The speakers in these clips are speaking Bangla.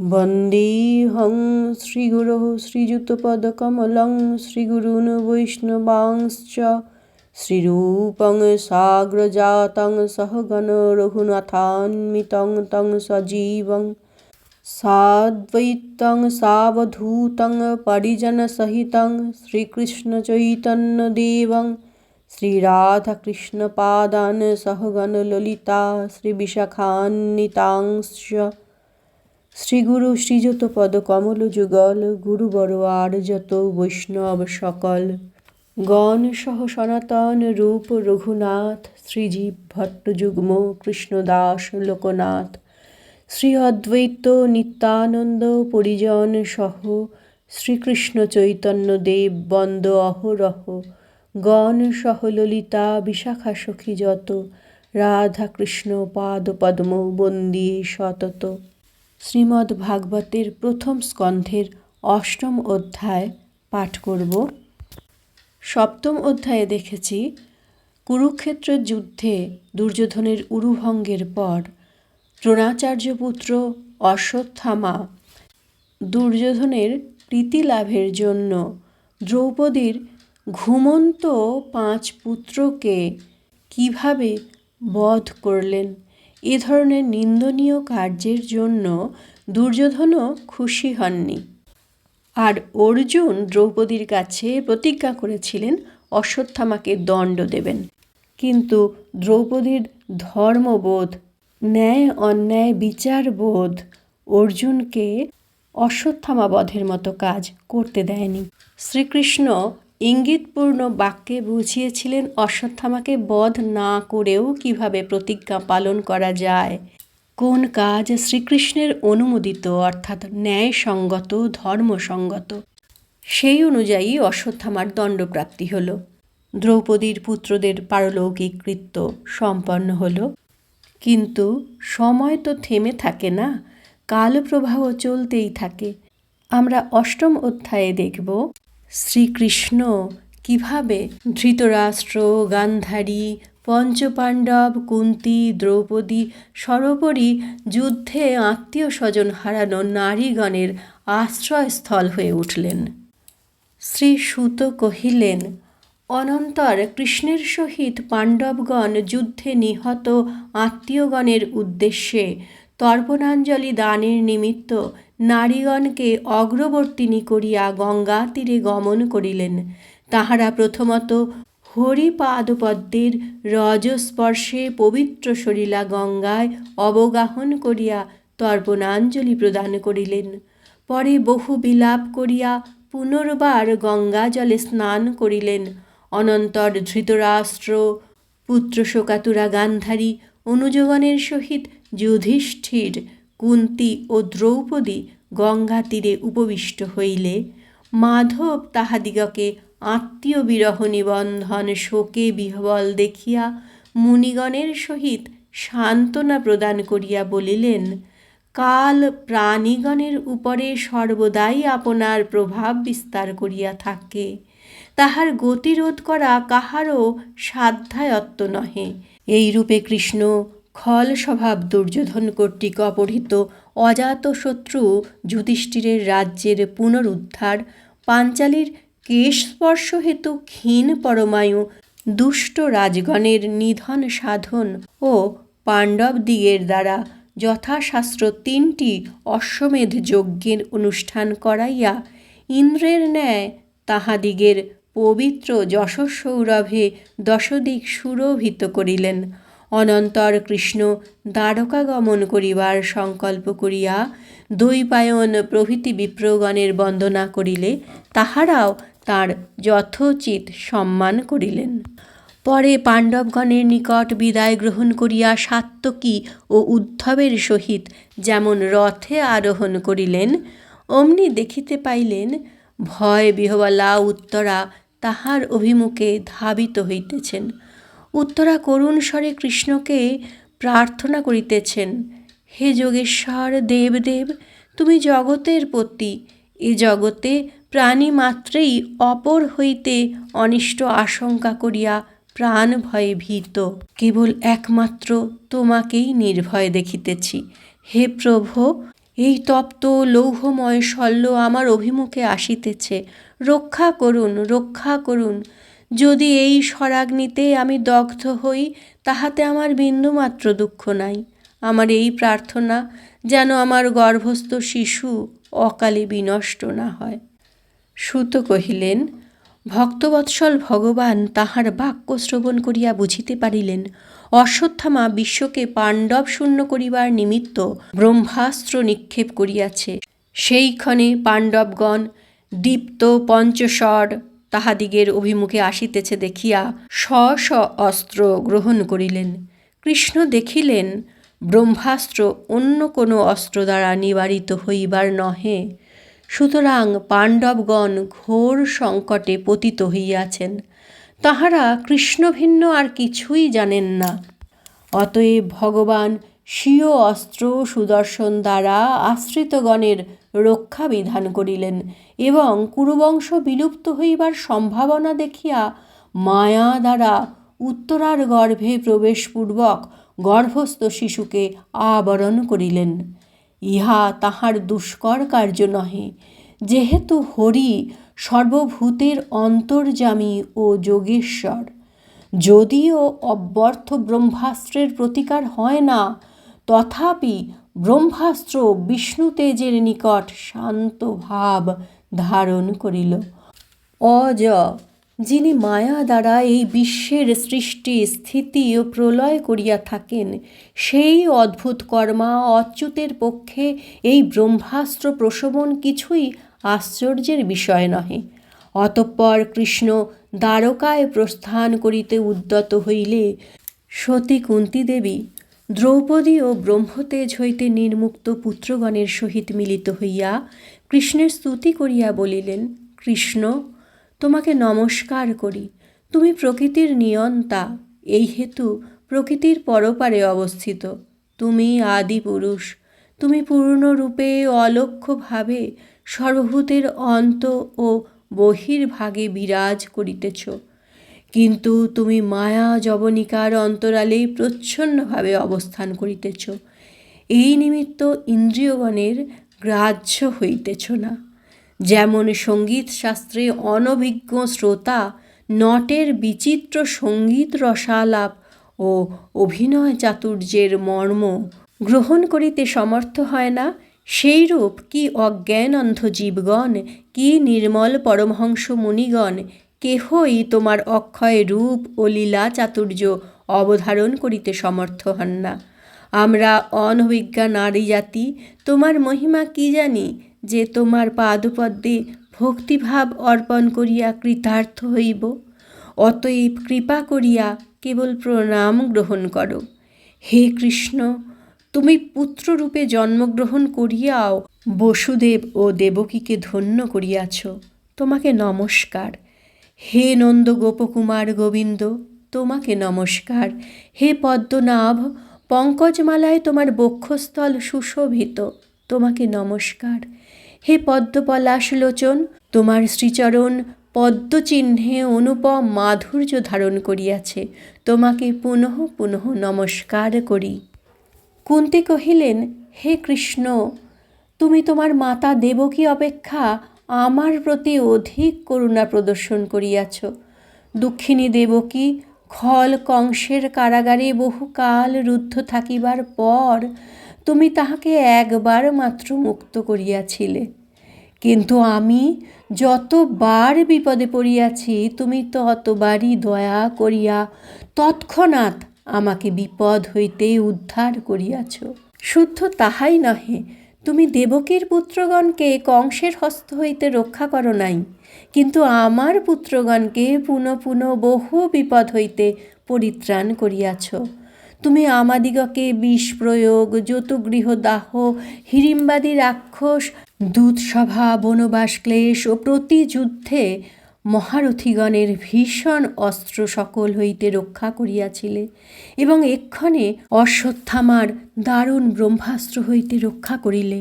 वन्देऽहं श्रीगुरोः श्रीयुतपदकमलं श्रीगुरून् वैष्णवांश्च श्रीरूपं साग्रजातं सहगणरघुनाथान्वितं तं सजीवं साद्वैतं सावधूतं परिजनसहितं श्रीकृष्णचैतन्यदेवं श्रीराधाकृष्णपादान् सहगणललिता श्रीविशाखान्वितांश्च শ্রীগুরু শ্রীযত পদ কমল যুগল, গুরু বড় আর যত বৈষ্ণব সকল। গণ সহ সনাতন রূপ রঘুনাথ, শ্রীজীব ভট্টযুগ্ম কৃষ্ণদাস লোকনাথ। শ্রী অদ্বৈত নিত্যানন্দ পরিজন সহ শ্রীকৃষ্ণ চৈতন্য দেব বন্দ অহরহ। গণ সহ ললিতা বিশাখা সখী যত, রাধা কৃষ্ণ পাদ পদ্ম বন্দিয়ে সতত। শ্রীমদ্ ভাগবতের প্রথম স্কন্ধের অষ্টম অধ্যায় পাঠ করব। সপ্তম অধ্যায়ে দেখেছি কুরুক্ষেত্রের যুদ্ধে দুর্যোধনের উরুভঙ্গের পর দ্রোণাচার্য পুত্র অশ্বত্থামা দুর্যোধনের প্রীতি লাভের জন্য দ্রৌপদীর ঘুমন্ত পাঁচ পুত্রকে কীভাবে বধ করলেন এ ধরনের নিন্দনীয় কার্যের জন্য দুর্যোধনও খুশি হননি। আর অর্জুন দ্রৌপদীর কাছে প্রতিজ্ঞা করেছিলেন অশ্বত্থামাকে দণ্ড দেবেন। কিন্তু দ্রৌপদীর ধর্মবোধ, ন্যায় অন্যায় বিচারবোধ অর্জুনকে অশ্বত্থামা বধের মতো কাজ করতে দেয়নি। শ্রীকৃষ্ণ ইঙ্গিতপূর্ণ বাক্যে বুঝিয়েছিলেন, অশ্বত্থামাকে বধ না করেও কীভাবে প্রতিজ্ঞা পালন করা যায়। কোন কাজ শ্রীকৃষ্ণের অনুমোদিত, অর্থাৎ ন্যায়সঙ্গত, ধর্মসঙ্গত? সেই অনুযায়ী অশ্বত্থামার দণ্ডপ্রাপ্তি হল। দ্রৌপদীর পুত্রদের পারলৌকিক কৃত্য সম্পন্ন হল। কিন্তু সময় তো থেমে থাকে না, কালপ্রবাহ চলতেই থাকে। আমরা অষ্টম অধ্যায়ে দেখব শ্রীকৃষ্ণ কীভাবে ধৃতরাষ্ট্র, গান্ধারী, পঞ্চপাণ্ডব, কুন্তি, দ্রৌপদী সর্বোপরি যুদ্ধে আত্মীয় স্বজন হারানো নারীগণের আশ্রয়স্থল হয়ে উঠলেন। শ্রী সুত কহিলেন, অনন্তর কৃষ্ণের সহিত পাণ্ডবগণ যুদ্ধে নিহত আত্মীয়গণের উদ্দেশ্যে তর্পণাঞ্জলি দানের নিমিত্ত নারীগণকে অগ্রবর্তিনী করিয়া গঙ্গা তীরে গমন করিলেন। তাহারা প্রথমত হরিপাদপদ্মের রজস্পর্শে পবিত্র সরিলা গঙ্গায় অবগাহন করিয়া তর্পণাঞ্জলি প্রদান করিলেন। পরে বহু বিলাপ করিয়া পুনর্বার গঙ্গা জলে স্নান করিলেন। অনন্তর ধৃতরাষ্ট্র, পুত্র শোকাতুরা গান্ধারী অনুযোগনের সহিত যুধিষ্ঠির কুন্তি ও দ্রৌপদী গঙ্গা তীরে উপবিষ্ট হইলে, মাধব তাহাদিগকে আত্মীয় বিরহ নিবন্ধন শোকে বিহবল দেখিয়া মুনিগণের সহিত সান্ত্বনা প্রদান করিয়া বলিলেন, কাল প্রাণীগণের উপরে সর্বদাই আপনার প্রভাব বিস্তার করিয়া থাকে। তাহার গতিরোধ করা কাহারও সাধ্যায়ত্ত নহে। এইরূপে কৃষ্ণ খল স্বভাব দুর্যোধন কর্তৃক অপহৃত অজাতশত্রু যুধিষ্ঠিরের রাজ্যের পুনরুদ্ধার, পাঞ্চালীর কেশস্পর্শ হেতু ক্ষীণ পরমায়ু, দুষ্ট রাজগণের নিধন সাধন ও পাণ্ডবদিগের দ্বারা যথাশাস্ত্র তিনটি অশ্বমেধ যজ্ঞের অনুষ্ঠান করাইয়া ইন্দ্রের ন্যায় তাহাদিগের পবিত্র যশস্সৌরভে দশদিক সুরভিত করিলেন। অনন্তর কৃষ্ণ দ্বারকা গমন করিবার সংকল্প করিয়া দৈপায়ন প্রভৃতি বিপ্রগণের বন্দনা করিলে তাহারাও তার যথোচিত সম্মান করিলেন। পরে পাণ্ডবগণের নিকট বিদায় গ্রহণ করিয়া সাত্তকী ও উদ্ধবের সহিত যেমন রথে আরোহণ করিলেন, অমনি দেখিতে পাইলেন, ভয় বিহবালা উত্তরা তাহার অভিমুখে ধাবিত হইতেছেন। উত্তরা করুণ স্বরে কৃষ্ণকে প্রার্থনা করিতেছেন, হে যোগেশ্বর দেবদেব, তুমি জগতের পতি। এ জগতে প্রাণী মাত্রেই অপর হইতে অনিষ্ট আশঙ্কা করিয়া প্রাণ ভয়ে ভীত। কেবল একমাত্র তোমাকেই নির্ভয় দেখিতেছি। হে প্রভো, এই তপ্ত লৌহময় শল্য আমার অভিমুখে আসিতেছে। রক্ষা করুন রক্ষা করুন। যদি এই স্বরাগ্নিতে আমি দগ্ধ হই, তাহাতে আমার বিন্দুমাত্র দুঃখ নাই। আমার এই প্রার্থনা যেন আমার গর্ভস্থ শিশু অকালে বিনষ্ট না হয়। সুত কহিলেন, ভক্তবৎসল ভগবান তাহার বাক্য শ্রবণ করিয়া বুঝিতে পারিলেন। অশ্বত্থামা বিশ্বকে পাণ্ডব শূন্য করিবার নিমিত্ত ব্রহ্মাস্ত্র নিক্ষেপ করিয়াছে। সেইক্ষণে পাণ্ডবগণ দীপ্ত পঞ্চস্বর তাহাদিগের অভিমুখে আসিতেছে দেখিয়া স্ব স্ব অস্ত্র গ্রহণ করিলেন। কৃষ্ণ দেখিলেন, ব্রহ্মাস্ত্র অন্য কোনো অস্ত্র দ্বারা নিবারিত হইবার নহে। সুতরাং পাণ্ডবগণ ঘোর সংকটে পতিত হইয়াছেন। তাহারা কৃষ্ণভিন্ন আর কিছুই জানেন না। অতএব ভগবান স্বীয় অস্ত্র সুদর্শন দ্বারা আশ্রিতগণের রক্ষা বিধান করিলেন এবং কুরুবংশ বিলুপ্ত হইবার সম্ভাবনা দেখিয়া মায়া দ্বারা উত্তরার গর্ভে প্রবেশপূর্বক গর্ভস্থ শিশুকে আবরণ করিলেন। ইহা তাহার দুষ্কর কার্য নহে। যেহেতু হরি সর্বভূতের অন্তর্যামী ও যোগেশ্বর, যদিও অব্যর্থ ব্রহ্মাস্ত্রের প্রতিকার হয় না, তথাপি ব্রহ্মাস্ত্র বিষ্ণু তেজের নিকট শান্ত ভাব ধারণ করিল। অজ যিনি মায়া দ্বারা এই বিশ্বের সৃষ্টি, স্থিতি ও প্রলয় করিয়া থাকেন, সেই অদ্ভুত কর্মা অচ্যুতের পক্ষে এই ব্রহ্মাস্ত্র প্রশমন কিছুই আশ্চর্যের বিষয় নহে। অতঃপর কৃষ্ণ দ্বারকায় প্রস্থান করিতে উদ্যত হইলে সতী কুন্তী দেবী দ্রৌপদী ও ব্রহ্মতেজ হইতে নির্মুক্ত পুত্রগণের সহিত মিলিত হইয়া কৃষ্ণের স্তুতি করিয়া বলিলেন, কৃষ্ণ, তোমাকে নমস্কার করি। তুমি প্রকৃতির নিয়ন্তা, এই হেতু প্রকৃতির পরপারে অবস্থিত। তুমি আদি পুরুষ। তুমি পূর্ণরূপে অলক্ষ্যভাবে সর্বভূতের অন্ত ও বহির্ভাগে বিরাজ করিতেছ। কিন্তু তুমি মায়া জবনিকার অন্তরালেই প্রচ্ছন্নভাবে অবস্থান করিতেছ। এই নিমিত্ত ইন্দ্রিয়গণের গ্রাহ্য হইতেছ না। যেমন সংগীত শাস্ত্রে অনভিজ্ঞ শ্রোতা নটের বিচিত্র সংগীত রসালাপ ও অভিনয় চাতুর্যের মর্ম গ্রহণ করিতে সমর্থ হয় না, সেইরূপ কি অজ্ঞান অন্ধ জীবগণ, কি নির্মল পরমহংস মুনিগণ কেহই তোমার অক্ষয় রূপ ও লীলা চাতুর্য অবধারণ করিতে সমর্থ হন না। আমরা অনভিজ্ঞা নারী জাতি, তোমার মহিমা কি জানি যে তোমার পাদপদ্মে ভক্তিভাব অর্পণ করিয়া কৃতার্থ হইব। অতএব কৃপা করিয়া কেবল প্রণাম গ্রহণ করো। হে কৃষ্ণ, তুমি পুত্ররূপে জন্মগ্রহণ করিয়াও বসুদেব ও দেবকীকে ধন্য করিয়াছ। তোমাকে নমস্কার। হে নন্দ গোপকুমার গোবিন্দ, তোমাকে নমস্কার। হে পদ্মনাভ, পঙ্কজমালায় তোমার বক্ষস্থল সুশোভিত, তোমাকে নমস্কার। হে পদ্মপলাশ লোচন তোমার শ্রীচরণ পদ্মচিহ্নে অনুপম মাধুর্য ধারণ করিয়াছে, তোমাকে পুনঃ পুনঃ নমস্কার করি। কুন্তি কহিলেন, হে কৃষ্ণ, তুমি তোমার মাতা দেবকী অপেক্ষা আমার প্রতি অধিক করুণা প্রদর্শন করিয়াছ। দুঃখিনী দেবকী, খল কংসের কারাগারে বহুকাল রুদ্ধ থাকিবার পর তুমি তাহাকে একবার মাত্র মুক্ত করিয়াছিলে। কিন্তু আমি যতবার বিপদে পড়িয়াছি, তুমি ততবারই দয়া করিয়া তৎক্ষণাৎ আমাকে বিপদ হইতে উদ্ধার করিয়াছ। শুদ্ধ তাহাই নহে তুমি দেবকীর পুত্রগণকে কংসের হস্ত হইতে রক্ষা করো নাই, কিন্তু আমার পুত্রগণকে পুনঃ পুনঃ বহু বিপদ হইতে পরিত্রাণ করিয়াছ। তুমি আমাদিগকে বিষ প্রয়োগ, যতুগৃহ দাহ হিড়িম্বাদী রাক্ষস দূতসভা বনবাস ক্লেশ ও প্রতি যুদ্ধে মহারথীগণের ভীষণ অস্ত্র সকল হইতে রক্ষা করিয়াছিলে এবং এক্ষণে অশ্বত্থামার দারুণ ব্রহ্মাস্ত্র হইতে রক্ষা করিলে।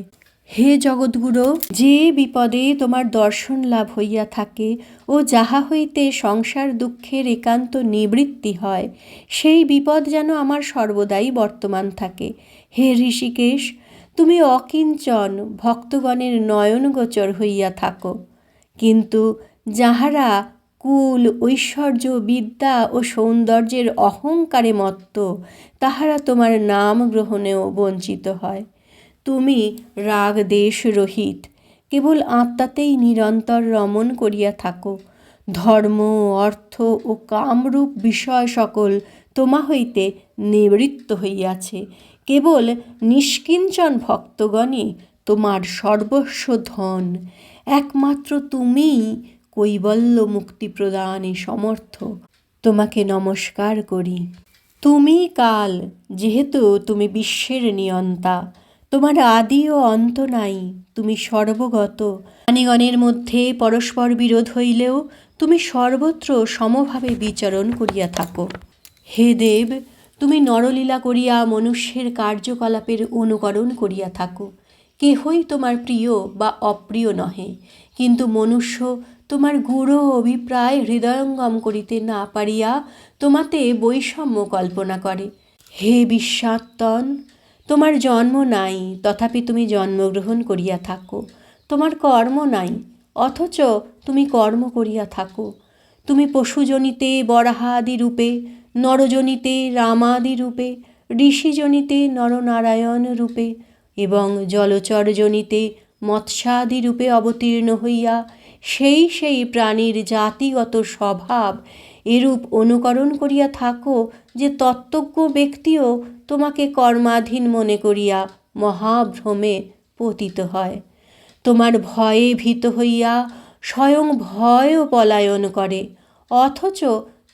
হে জগৎগুরু যে বিপদে তোমার দর্শন লাভ হইয়া থাকে ও যাহা হইতে সংসার দুঃখের একান্ত নিবৃত্তি হয়, সেই বিপদ যেন আমার সর্বদাই বর্তমান থাকে। হে ঋষিকেশ, তুমি অকিঞ্চন ভক্তগণের নয়নগোচর হইয়া থাকো। কিন্তু যাহারা কুল, ঐশ্বর্য, বিদ্যা ও সৌন্দর্যের অহংকারে মত্ত, তাহারা তোমার নাম গ্রহণেও বঞ্চিত হয়। তুমি রাগ দেশ রহিত, কেবল আত্মাতেই নিরন্তর রমণ করিয়া থাকো। ধর্ম, অর্থ ও কামরূপ বিষয় সকল তোমা হইতে নিবৃত্ত হইয়াছে। কেবল নিষ্কিঞ্চন ভক্তগণই তোমার সর্বস্ব ধন। একমাত্র তুমিই কৈবল্য মুক্তি প্রদানে সমর্থ। তোমাকে নমস্কার করি। তুমি কাল, যেহেতু তুমি বিশ্বের নিয়ন্তা, তোমার আদি ও অন্ত নাই, তুমি সর্বগত। প্রাণীগণের মধ্যে পরস্পর বিরোধ হইলেও তুমি সর্বত্র সমভাবে বিচরণ করিয়া থাকো। হে দেব, তুমি নরলীলা করিয়া মনুষ্যের কার্যকলাপের অনুকরণ করিয়া থাকো। কেহই তোমার প্রিয় বা অপ্রিয় নহে। কিন্তু মনুষ্য তোমার গূঢ় অভিপ্রায় হৃদয়ঙ্গম করিতে না পারিয়া তোমাতে বৈষম্য কল্পনা করে। হে বিশ্বাত্তন, তোমার জন্ম নাই, তথাপি তুমি জন্মগ্রহণ করিয়া থাকো। তোমার কর্ম নাই, অথচ তুমি কর্ম করিয়া থাকো। তুমি পশুজনিতে বরাহাদি রূপে, নরজনিতে রামাদি রূপে, ঋষিজনিতে নরনারায়ণ রূপে এবং জলচরজনিতে মৎস্যাদি রূপে অবতীর্ণ হইয়া সেই সেই প্রাণীর জাতিগত স্বভাব এরূপ অনুকরণ করিয়া থাকো যে তত্ত্বজ্ঞ ব্যক্তিও তোমাকে কর্মাধীন মনে করিয়া মহাভ্রমে পতিত হয়। তোমার ভয়ে ভীত হইয়া স্বয়ং ভয়ও পলায়ন করে, অথচ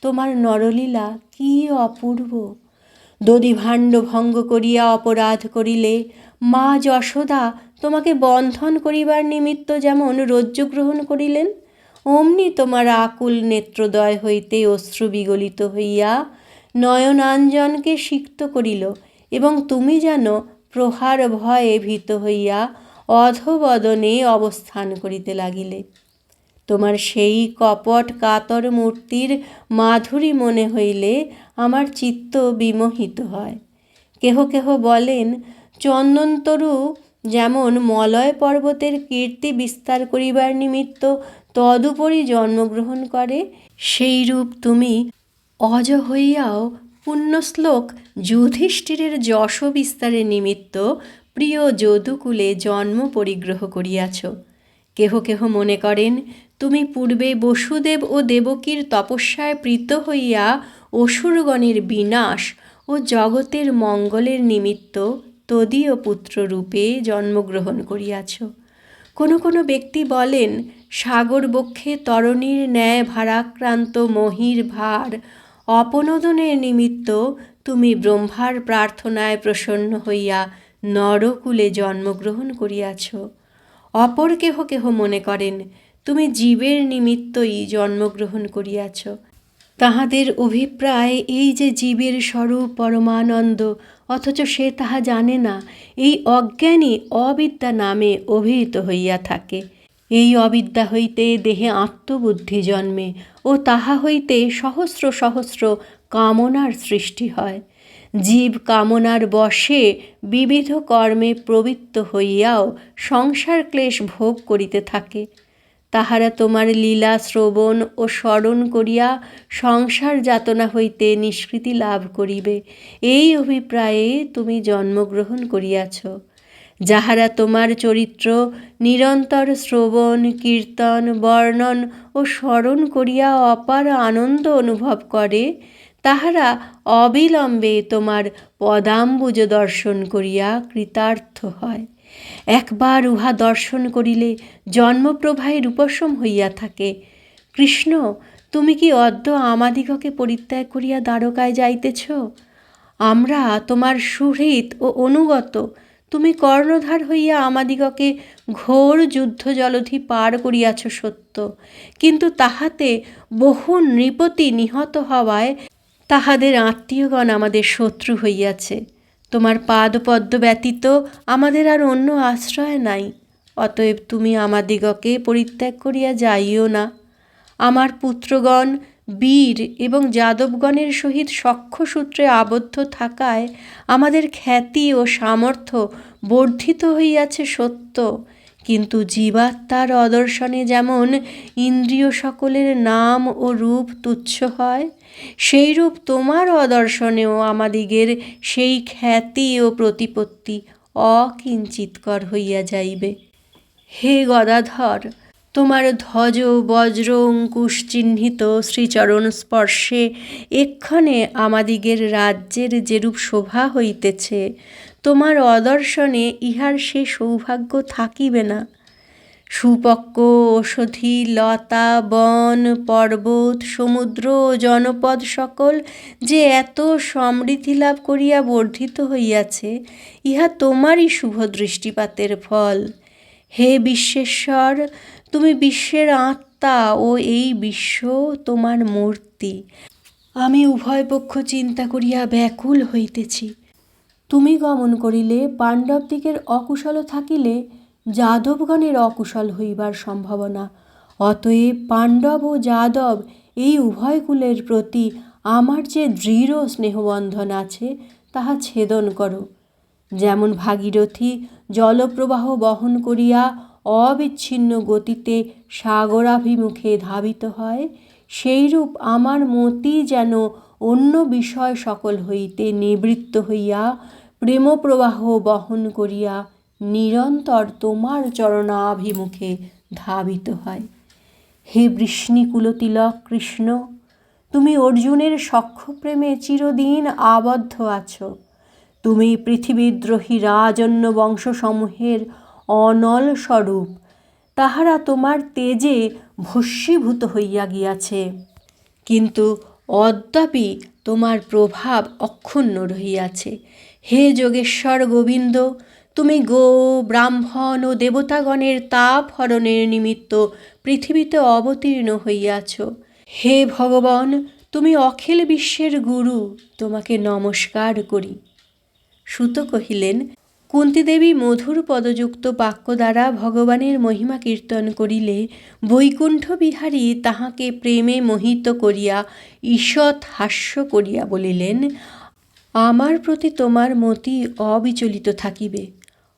তোমার নরলীলা কি অপূর্ব। দধিভাণ্ড ভঙ্গ করিয়া অপরাধ করিলে মা যশোদা, তোমাকে বন্ধন করিবার নিমিত্ত যেমন রজ্জু গ্রহণ করিলেন, অমনি তোমার আকুল নেত্রদয় হইতে অশ্রু বিগলিত হইয়া নয়নাঞ্জনকে সিক্ত করিল এবং তুমি যেন প্রহার ভয়ে ভীত হইয়া অধবদনে অবস্থান করিতে লাগিলে। তোমার সেই কপট কাতর মূর্তির মাধুরী মনে হইলে আমার চিত্ত বিমোহিত হয়। কেহ কেহ বলেন চন্দনতরু যেমন মলয় পর্বতের কীর্তি বিস্তার করিবার নিমিত্ত তদুপরি জন্মগ্রহণ করে, সেইরূপ তুমি অজ হইয়াও পুণ্যশ্লোক যুধিষ্ঠিরের যশ বিস্তারের নিমিত্ত প্রিয় যদুকুলে জন্ম পরিগ্রহ করিয়াছ। কেহ কেহ মনে করেন, তুমি পূর্বে বসুদেব ও দেবকীর তপস্যায় প্রীত হইয়া অসুরগণের বিনাশ ও জগতের মঙ্গলের নিমিত্ত তদীয় পুত্ররূপে জন্মগ্রহণ করিয়াছ। কোনো কোনো ব্যক্তি বলেন, সাগর বক্ষে তরণীর ন্যায় ভারাক্রান্ত মহির ভার, অপনোদনের নিমিত্ত তুমি ব্রহ্মার প্রার্থনায় প্রসন্ন হইয়া নরকুলে জন্মগ্রহণ করিয়াছ। অপর কেহ কেহ মনে করেন, তুমি জীবের নিমিত্তই জন্মগ্রহণ করিয়াছ। তাহাদের অভিপ্রায় এই যে জীবের স্বরূপ পরমানন্দ, অথচ সে তাহা জানে না, এই অজ্ঞানী অবিদ্যা নামে অভিহিত হইয়া থাকে। এই অবিদ্যা হইতে দেহে আত্মবুদ্ধি জন্মে ও তাহা হইতে সহস্র সহস্র কামনার সৃষ্টি হয়। জীব কামনার বশে বিবিধ কর্মে প্রবৃত্ত হইয়াও সংসার ক্লেশ ভোগ করিতে থাকে। তাহারা তোমার লীলা, শ্রবণ ও স্মরণ করিয়া সংসার যাতনা হইতে নিষ্কৃতি লাভ করিবে। এই অভিপ্রায়ে তুমি জন্মগ্রহণ করিয়াছ। যাহারা তোমার চরিত্র নিরন্তর শ্রবণ, কীর্তন, বর্ণন ও স্মরণ করিয়া অপার আনন্দ অনুভব করে, তাহারা অবিলম্বে তোমার পদাম্বুজ দর্শন করিয়া কৃতার্থ হয়। একবার উহা দর্শন করিলে জন্মপ্রবাহের উপশম হইয়া থাকে। কৃষ্ণ, তুমি কি অদ্য আমাদিগকে পরিত্যাগ করিয়া দ্বারকায় যাইতেছ? আমরা তোমার সুহৃত ও অনুগত, তুমি কর্ণধার হইয়া আমাদিগকে ঘোর যুদ্ধ জলধি পার করিয়াছ সত্য। কিন্তু তাহাতে বহু নৃপতি নিহত হওয়ায় তাহাদের আত্মীয়গণ আমাদের শত্রু হইয়াছে। তোমার পাদপদ্ম ব্যতীত আমাদের আর অন্য আশ্রয় নাই। অতএব তুমি আমাদিগকে পরিত্যাগ করিয়া যাইও না। আমার পুত্রগণ, বীর এবং যাদবগণের সহিত সূত্রে আবদ্ধ থাকায় আমাদের খ্যাতি ও সামর্থ্য বর্ধিত হইয়াছে সত্য। কিন্তু জীবাত্মার অদর্শনে যেমন ইন্দ্রিয় সকলের নাম ও রূপ তুচ্ছ হয় সেই রূপ তোমার অদর্শনেও আমাদিগের সেই খ্যাতি ও প্রতিপত্তি অকিঞ্চিতকর হইয়া যাইবে। হে গদাধর, তোমার ধ্বজ, বজ্র, অঙ্কুশ চিহ্নিত শ্রীচরণ স্পর্শে এক্ষণে আমাদিগের রাজ্যের যেরূপ শোভা হইতেছে তোমার অদর্শনে ইহার সে সৌভাগ্য থাকিবে না। সুপক্ক ঔষধি, লতা, বন, পর্বত, সমুদ্র ও জনপদ সকল যে এত সমৃদ্ধি লাভ করিয়া বর্ধিত হইয়াছে, ইহা তোমারই শুভ দৃষ্টিপাতের ফল। হে বিশ্বেশ্বর, তুমি বিশ্বের আত্মা ও এই বিশ্ব তোমার মূর্তি। আমি উভয় পক্ষ চিন্তা করিয়া ব্যাকুল হইতেছি। তুমি গমন করিলে পাণ্ডব দিকের অকুশল থাকিলে যাদবগণের অকুশল হইবার সম্ভাবনা। অতএব পাণ্ডব ও যাদব এই উভয় কুলের প্রতি আমার যে দৃঢ় স্নেহবন্ধন আছে, তাহা ছেদন করো। যেমন ভাগীরথী জলপ্রবাহ বহন করিয়া অবিচ্ছিন্ন গতিতে সাগরাভিমুখে ধাবিত হয়, সেইরূপ আমার মতি যেন অন্য বিষয় সকল হইতে নিবৃত্ত হইয়া প্রেমপ্রবাহ বহন করিয়া নিরন্তর তোমার চরণাভিমুখে ধাবিত হয়। হে বৃষ্ণিকুলতিলক কৃষ্ণ, তুমি অর্জুনের সক্ষপ্রেমে চিরদিন আবদ্ধ আছো। তুমি পৃথিবীদ্রোহী রাজন্য বংশসমূহের অনল স্বরূপ, তাহারা তোমার তেজে ভস্মীভূত হইয়া গিয়াছে। কিন্তু অদ্যাপি তোমার প্রভাব অক্ষুণ্ণ রহিয়াছে। হে যোগেশ্বর গোবিন্দ, তুমি গো ব্রাহ্মণ ও দেবতাগণের তাপ হরণের নিমিত্ত পৃথিবীতে অবতীর্ণ হইয়াছ। হে ভগবান, তুমি অখিল বিশ্বের গুরু, তোমাকে নমস্কার করি। সুত কহিলেন কুন্তিদেবী মধুর পদযুক্ত বাক্য দ্বারা ভগবানের মহিমা কীর্তন করিলে বৈকুণ্ঠ বিহারী তাহাকে প্রেমে মোহিত করিয়া ঈষৎ হাস্য করিয়া বলিলেন, আমার প্রতি তোমার মতি অবিচলিত থাকিবে।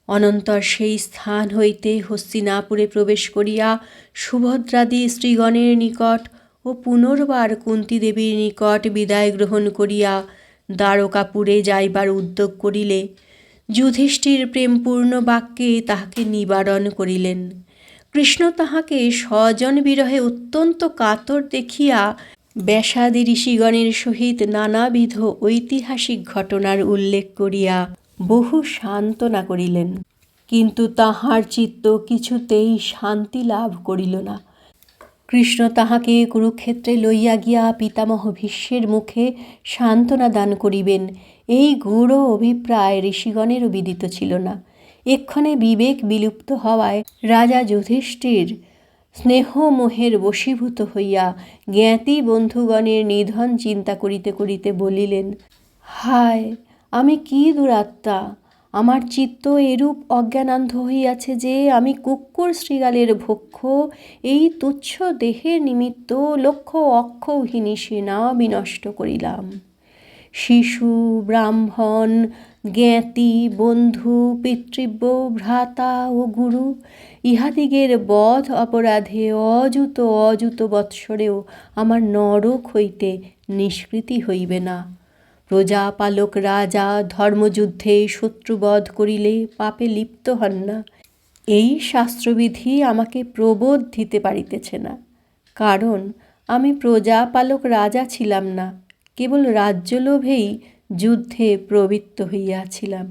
অনন্তর সেই স্থান হইতে হস্তিনাপুরে প্রবেশ করিয়া সুভদ্রাদি শ্রীগণের নিকট ও পুনর্বার কুন্তিদেবীর নিকট বিদায় গ্রহণ করিয়া দ্বারকাপুরে যাইবার উদ্যোগ করিলে যুধিষ্ঠির প্রেমপূর্ণ বাক্যে তাহাকে নিবারণ করিলেন। কৃষ্ণ তাহাকে স্বজন বিরহে অত্যন্ত কাতর দেখিয়া ব্যাসাদি ঋষিগণের সহিত নানাবিধ ঐতিহাসিক ঘটনার উল্লেখ করিয়া বহু সান্ত্বনা করিলেন। কিন্তু তাহার চিত্ত কিছুতেই শান্তি লাভ করিল না। কৃষ্ণ তাহাকে কুরুক্ষেত্রে লইয়া গিয়া পিতামহ ভীষ্মের মুখে সান্ত্বনা দান করিবেন। এই গূঢ় অভিপ্রায় ঋষিগণেরও বিদিত ছিল না। এক্ষণে বিবেক বিলুপ্ত হওয়ায় রাজা যুধিষ্ঠির স্নেহমোহের বশীভূত হইয়া জ্ঞাতি বন্ধুগণের নিধন চিন্তা করিতে করিতে বলিলেন, হায়, আমি কি দুরাত্মা! আমার চিত্ত এরূপ অজ্ঞানান্ধ হইয়াছে যে আমি কুক্কুর শৃগালের ভক্ষ। এই তুচ্ছ দেহের নিমিত্ত লক্ষ অক্ষৌহিনী সেনা বিনষ্ট করিলাম। শিশু, ব্রাহ্মণ, জ্ঞাতি, বন্ধু, পিতৃব্য, ভ্রাতা ও গুরু, ইহাদিগের বধ অপরাধে অযুত অযুত বৎসরেও আমার নরক হইতে নিষ্কৃতি হইবে না। প্রজাপালক রাজা ধর্মযুদ্ধে শত্রুবধ করিলে পাপে লিপ্ত হন না। এই শাস্ত্রবিধি আমাকে প্রবোধ দিতে পারিতেছে না। কারণ আমি প্রজাপালক রাজা ছিলাম না। কেবল রাজ্যলোভেই যুদ্ধে প্রবৃত্ত হইয়াছিলাম।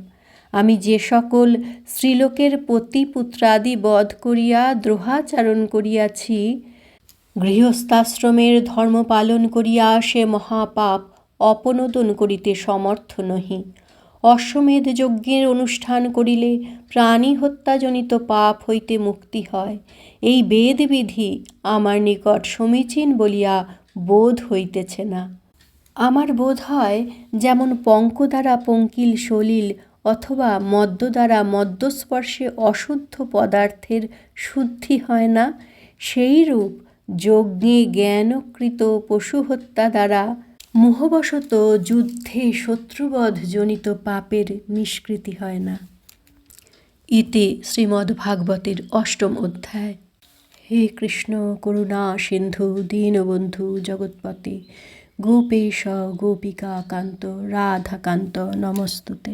আমি যে সকল স্ত্রীলোকের পতি পুত্রাদি বধ করিয়া, দ্রোহাচারণ করিয়াছি, গৃহস্থাশ্রমের ধর্ম পালন করিয়া সে মহাপাপ অপনোদন করিতে সমর্থ নহি। অশ্বমেধ যজ্ঞের অনুষ্ঠান করিলে প্রাণী হত্যাজনিত পাপ হইতে মুক্তি হয়। এই বেদবিধি আমার নিকট সমীচীন বলিয়া বোধ হইতেছে না। আমার বোধ হয় যেমন পঙ্ক দ্বারা পঙ্কিল সলিল অথবা মদ্য দ্বারা মদ্যস্পর্শে অশুদ্ধ পদার্থের শুদ্ধি হয় না, সেই রূপ যজ্ঞে জ্ঞানকৃত পশু হত্যা দ্বারা মোহবশত যুদ্ধে শত্রুবধ জনিত পাপের নিষ্কৃতি হয় না। ইতি শ্রীমদ্ভাগবতের অষ্টম অধ্যায়। হে কৃষ্ণ করুণা সিন্ধু, দীনবন্ধু, জগৎপতে গোপেশ গোপিকা কান্ত রাধাকান্ত নমস্তুতে।